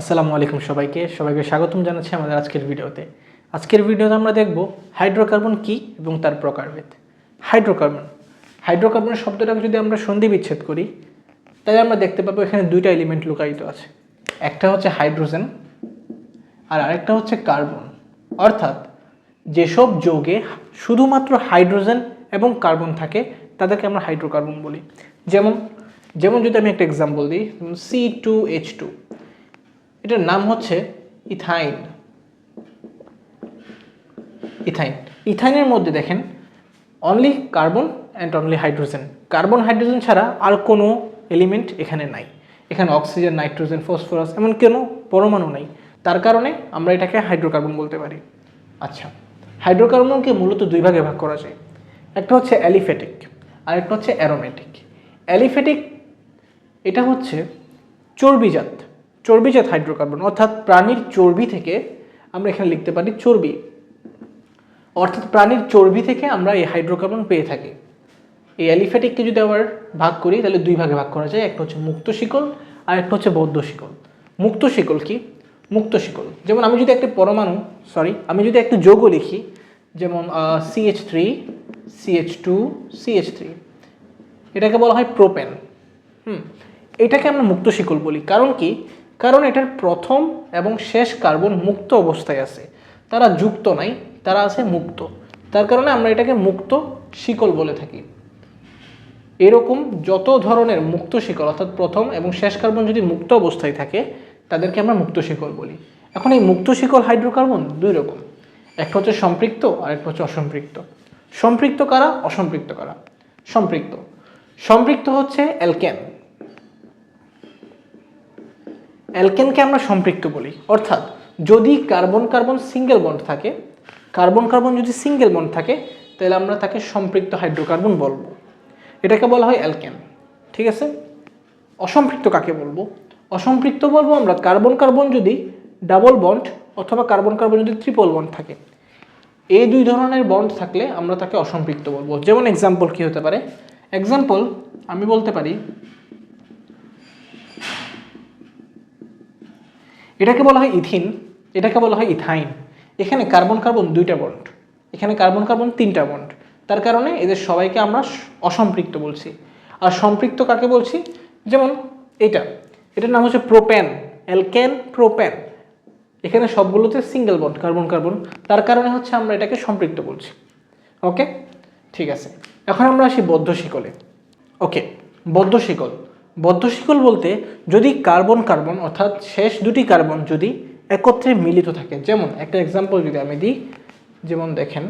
আসসালামু আলাইকুম সবাইকে। সবাইকে স্বাগতম জানাচ্ছি আমাদের আজকের ভিডিওতে। আজকের ভিডিওতে আমরা দেখব হাইড্রোকার্বন কি এবং তার প্রকারভেদ। হাইড্রোকার্বন। হাইড্রোকার্বনের শব্দটাকে যদি আমরা সন্ধি বিচ্ছেদ করি, তাহলে আমরা দেখতে পাবো এখানে দুইটা এলিমেন্ট লুকায়িত আছে। একটা হচ্ছে হাইড্রোজেন আর আরেকটা হচ্ছে কার্বন। অর্থাৎ যেসব যৌগে শুধুমাত্র হাইড্রোজেন এবং কার্বন থাকে, তাদেরকে আমরা হাইড্রোকার্বন বলি। যেমন যেমন যদি আমি একটা এক্সাম্পল দিই সি টু এইচ টু এটার নাম হচ্ছে ইথাইন। ইথাইন। ইথাইনের মধ্যে দেখেন only carbon and only hydrogen carbon hydrogen ছাড়া আর কোনো এলিমেন্ট এখানে নাই। এখানে অক্সিজেন নাইট্রোজেন ফসফরাস এমন কোনো পরমাণু নাই। তার কারণে আমরা এটাকে হাইড্রোকার্বন বলতে পারি। আচ্ছা হাইড্রোকার্বনকে মূলত দুই ভাগে ভাগ করা যায়। একটা হচ্ছে অ্যালিফেটিক আর একটা হচ্ছে অ্যারোমেটিক অ্যালিফেটিক এটা হচ্ছে চর্বিজাত। চর্বিজাত হাইড্রোকার্বন অর্থাৎ প্রাণীর চর্বি থেকে আমরা এখানে লিখতে পারি চর্বি। অর্থাৎ প্রাণীর চর্বি থেকে আমরা এই হাইড্রোকার্বন পেয়ে থাকি। এই অ্যালিফ্যাটিককে যদি আবার ভাগ করি, তাহলে দুই ভাগে ভাগ করা যায়। একটা হচ্ছে মুক্ত শিকল আর একটা হচ্ছে বৌদ্ধ শিকল। মুক্ত শিকল কি? মুক্ত শিকল। যেমন আমি যদি একটা পরমাণু সরি আমি যদি একটা যৌগ লিখি, যেমন CH three CH two CH three এটাকে বলা হয় প্রোপেন হুম, এটাকে আমরা মুক্ত শিকল বলি। কারণ কি? কারণ এটার প্রথম এবং শেষ কার্বন মুক্ত অবস্থায় আছে। তারা যুক্ত নাই, তারা আছে মুক্ত। তার কারণে আমরা এটাকে মুক্ত শিকল বলে থাকি। এরকম যত ধরনের মুক্ত শিকল, অর্থাৎ প্রথম এবং শেষ কার্বন যদি মুক্ত অবস্থায় থাকে, তাদেরকে আমরা মুক্ত শিকল বলি। এখন এই মুক্ত শিকল হাইড্রোকার্বন দুই রকম। একটা হচ্ছে সম্পৃক্ত আর একটা হচ্ছে অসম্পৃক্ত। সম্পৃক্ত কারা? অসম্পৃক্ত কারা? সম্পৃক্ত। সম্পৃক্ত হচ্ছে অ্যালকেন। অ্যালকেনকে আমরা সম্পৃক্ত বলি। অর্থাৎ যদি কার্বন কার্বন সিঙ্গেল বন্ড থাকে, কার্বন কার্বন যদি সিঙ্গেল বন্ড থাকে, তাহলে আমরা তাকে সম্পৃক্ত হাইড্রোকার্বন বলব। এটাকে বলা হয় অ্যালকেন, ঠিক আছে? অসম্পৃক্ত কাকে বলব? অসম্পৃক্ত বলব আমরা কার্বন কার্বন যদি ডাবল বন্ড অথবা কার্বন কার্বন যদি ট্রিপল বন্ড থাকে। এই দুই ধরনের বন্ড থাকলে আমরা তাকে অসম্পৃক্ত বলব। যেমন এক্সাম্পল কি হতে পারে? এক্সাম্পল আমি বলতে পারি এটাকে বলা হয় ইথিন, এটাকে বলা হয় ইথাইন। এখানে কার্বন কার্বন দুইটা বন্ড, এখানে কার্বন কার্বন তিনটা বন্ড। তার কারণে এদের সবাইকে আমরা অসম্পৃক্ত বলছি। আর সম্পৃক্ত কাকে বলছি? যেমন এটা, এটার নাম হচ্ছে প্রোপ্যান, অ্যালকেন প্রোপ্যান। এখানে সবগুলোতে সিঙ্গেল বন্ড, কার্বন কার্বন। তার কারণে হচ্ছে আমরা এটাকে সম্পৃক্ত বলছি। ওকে? ঠিক আছে। এখন আমরা আসি বদ্ধ শিকলে। ওকে, বদ্ধ শিকল। বদ্ধ শিকল বলতে যদি কার্বন কার্বন অর্থাৎ শেষ দুটি কার্বন যদি একত্রে মিলিত থাকে, যেমন একটা এক্সাম্পল যদি আমি দিই, যেমন দেখেন,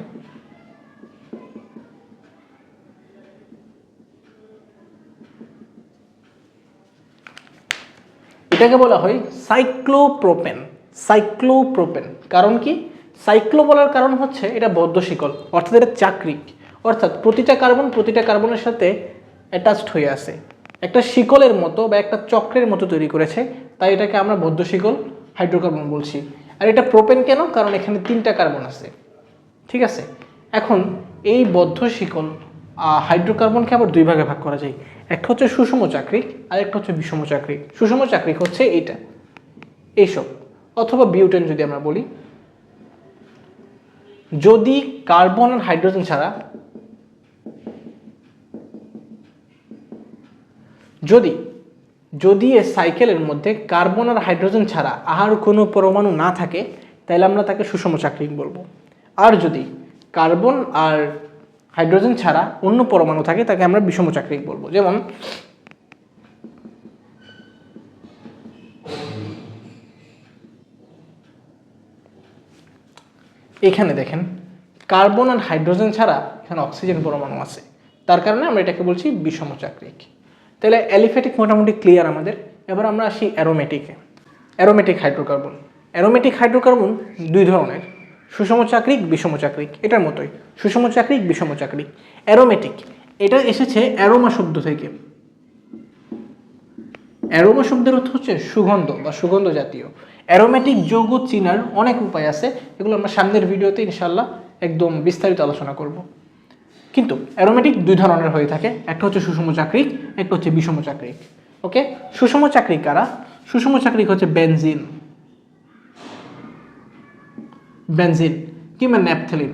এটাকে বলা হয় সাইক্লোপ্রোপেন সাইক্লোপ্রোপেন। কারণ কি? সাইক্লো বলার কারণ হচ্ছে এটা বদ্ধ শিকল অর্থাৎ এটা চাকরিক। অর্থাৎ প্রতিটা কার্বন প্রতিটা কার্বনের সাথে অ্যাটাচড হয়ে আছে। একটা শিকলের মতো বা একটা চক্রের মতো তৈরি করেছে, তাই এটাকে আমরা বদ্ধ শিকল, হাইড্রোকার্বন বলছি। আর এটা প্রোপেন কেন? কারণ এখানে তিনটা কার্বন আছে। ঠিক আছে? এখন এই বদ্ধ শিকল হাইড্রোকার্বনকে আবার দুই ভাগে ভাগ করা যায়। একটা হচ্ছে সুষম চাকরিক আর একটা হচ্ছে বিষম চাকরিক সুষম চাকরিক হচ্ছে এইটা। এইসব। অথবা বিউটেন যদি আমরা বলি। যদি কার্বন আর হাইড্রোজেন ছাড়া যদি যদি এ সাইকেলের মধ্যে কার্বন আর হাইড্রোজেন ছাড়া আর কোনো পরমাণু না থাকে তাহলে আমরা তাকে সুষম চাকরিক বলব। আর যদি কার্বন আর হাইড্রোজেন ছাড়া অন্য পরমাণু থাকে, তাকে আমরা বিষম চাকরিক বলব। যেমন, এখানে দেখেন, কার্বন আর হাইড্রোজেন ছাড়া এখানে অক্সিজেন পরমাণু আছে। তার কারণে আমরা এটাকে বলছি বিষম চাকরিক। তাহলে অ্যালিফ্যাটিক মোটামুটি ক্লিয়ার আমাদের। এবার আমরা আসি অ্যারোমেটিকে অ্যারোমেটিক হাইড্রোকার্বন অ্যারোমেটিক হাইড্রোকার্বন দুই ধরনের। সুষম চাকরিক, বিষম চাকরিক। এটার মতোই। সুষম চাকরিক, বিষম চাকরিক। অ্যারোমেটিক এটা এসেছে অ্যারোমা শব্দ থেকে। অ্যারোমা শব্দের অর্থ হচ্ছে সুগন্ধ বা সুগন্ধ জাতীয়। অ্যারোমেটিক যৌগ চিনার অনেক উপায় আছে। এগুলো আমরা সামনের ভিডিওতে ইনশাল্লাহ একদম বিস্তারিত আলোচনা করব। কিন্তু অ্যারোমেটিক দুই ধরনের হয়ে থাকে। একটা হচ্ছে সুষম চাকরিক, একটা হচ্ছে বিষম চাকরিক। ওকে সুষম চাকরিক কারা? সুষম চাকরিক হচ্ছে বেনজিন বেনজিন কিংবা ন্যাপথেলিন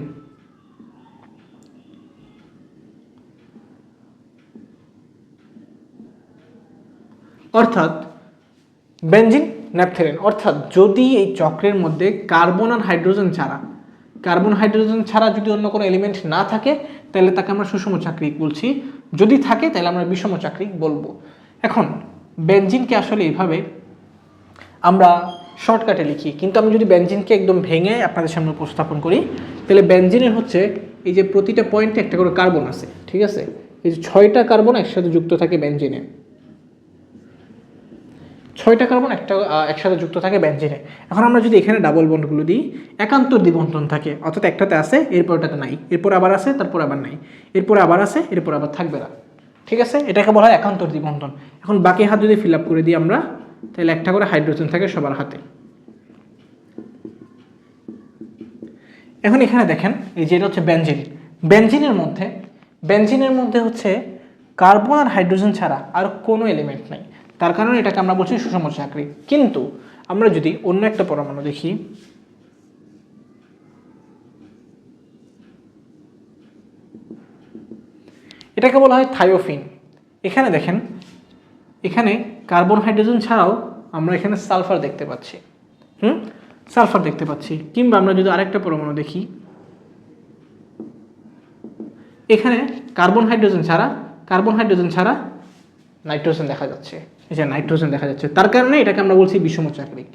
অর্থাৎ বেনজিন ন্যাপথেলিন অর্থাৎ যদি এই চক্রের মধ্যে কার্বন আর হাইড্রোজেন ছাড়া কার্বন হাইড্রোজেন ছাড়া যদি অন্য কোনো এলিমেন্ট না থাকে তাহলে তাকে আমরা সুষম চাকরিক বলছি। যদি থাকে, তাহলে আমরা বিষম চাকরিক বলব। এখন ব্যঞ্জিনকে আসলে এভাবে আমরা শর্টকাটে লিখি, কিন্তু আমি যদি ব্যঞ্জিনকে একদম ভেঙে আপনাদের সামনে উপস্থাপন করি, তাহলে ব্যঞ্জিনের হচ্ছে এই যে প্রতিটা পয়েন্টে একটা করে কার্বন আছে, ঠিক আছে? এই যে ছয়টা কার্বন একসাথে যুক্ত থাকে বেনজিনে। ছয়টা কার্বন একটা একসাথে যুক্ত থাকে বেনজিনে এখন আমরা যদি এখানে ডাবল বন্ডগুলো দিই, একান্তর দ্বিবন্ধন থাকে। অর্থাৎ একটাতে আছে, এরপর ওটাতে নাই। এরপর আবার আছে, তারপর আবার নাই। এরপর আবার আছে, এরপর আবার থাকবে না। ঠিক আছে? এটাকে বলা হয় একান্তর দ্বিবন্ধন। এখন বাকি হাত যদি ফিল আপ করে দিই আমরা, তাহলে একটা করে হাইড্রোজেন থাকে সবার হাতে। এখন এখানে দেখেন, এই যেটা হচ্ছে বেনজিন বেনজিনের মধ্যে বেনজিনের মধ্যে হচ্ছে কার্বন আর হাইড্রোজেন ছাড়া আর কোনো এলিমেন্ট নাই। তার কারণে এটাকে আমরা বলছি সুষম চাকরি। কিন্তু আমরা যদি অন্য একটা পরমাণু দেখি, এটাকে বলা হয় থায়োফিন এখানে দেখেন, এখানে কার্বন হাইড্রোজেন ছাড়াও আমরা এখানে সালফার দেখতে পাচ্ছি। হুম? সালফার দেখতে পাচ্ছি। কিংবা আমরা যদি আরেকটা পরমাণু দেখি, এখানে কার্বন হাইড্রোজেন ছাড়া, কার্বন হাইড্রোজেন ছাড়া নাইট্রোজেন দেখা যাচ্ছে। এই যে নাইট্রোজেন দেখা যাচ্ছে, তার কারণে এটাকে আমরা বলছি বিষম চাকরিক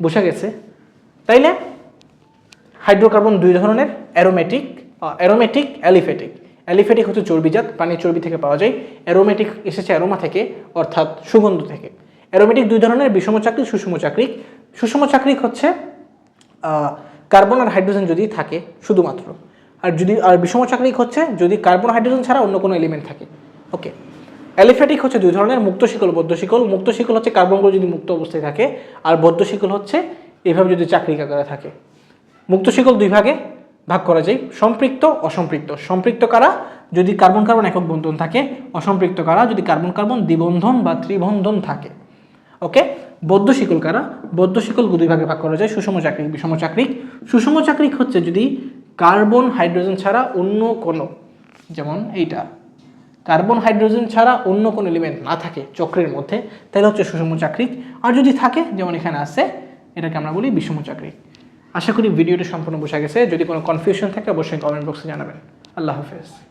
বোঝা গেছে? তাইলে হাইড্রোকার্বন দুই ধরনের, অ্যারোমেটিক অ্যারোমেটিক অ্যালিফেটিক অ্যালিফেটিক হচ্ছে চর্বিজাত প্রাণীর চর্বি থেকে পাওয়া যায়। অ্যারোমেটিক এসেছে অ্যারোমা থেকে, অর্থাৎ সুগন্ধ থেকে। অ্যারোমেটিক দুই ধরনের বিষম চাকরিক সুষম চাকরিক সুষম চাকরিক হচ্ছে কার্বন আর হাইড্রোজেন যদি থাকে, শুধুমাত্র। আর যদি, আর বিষম চাকরিক হচ্ছে যদি কার্বন হাইড্রোজেন ছাড়া অন্য কোনো এলিমেন্ট থাকে। ওকে। অ্যালিফ্যাটিক হচ্ছে দুই ধরনের, মুক্ত শিকল বদ্ধ শিকল। মুক্ত শিকল হচ্ছে কার্বনগুলো যদি মুক্ত অবস্থায় থাকে, আর বদ্ধ শিকল হচ্ছে এইভাবে যদি চাকরিক আকারে থাকে। মুক্ত শিকল দুই ভাগে ভাগ করা যায়, সম্পৃক্ত, অসম্পৃক্ত। সম্পৃক্ত কারা? যদি কার্বন কার্বন একক বন্ধন থাকে, অসম্পৃক্ত কারা? যদি কার্বন কার্বন দ্বিবন্ধন বা ত্রিবন্ধন থাকে। ওকে বদ্ধ শিকল কারা? বদ্ধ শিকল দুই ভাগে ভাগ করা যায়, সুষম চাকরিক বিষম চাকরিক সুষম চাকরিক হচ্ছে যদি কার্বন, হাইড্রোজেন ছাড়া অন্য কোনো, যেমন এইটা। কার্বন, হাইড্রোজেন ছাড়া অন্য কোনো এলিমেন্ট না থাকে চক্রের মধ্যে, তাহলে হচ্ছে সুষম চাকরিক। আর যদি থাকে, যেমন এখানে আছে, এটাকে আমরা বলি বিষম চাকরিক। আশা করি ভিডিওটি সম্পূর্ণ বোঝা গেছে। যদি কোনো কনফিউশন থাকে, অবশ্যই কমেন্ট বক্সে জানাবেন। আল্লাহ হাফেজ।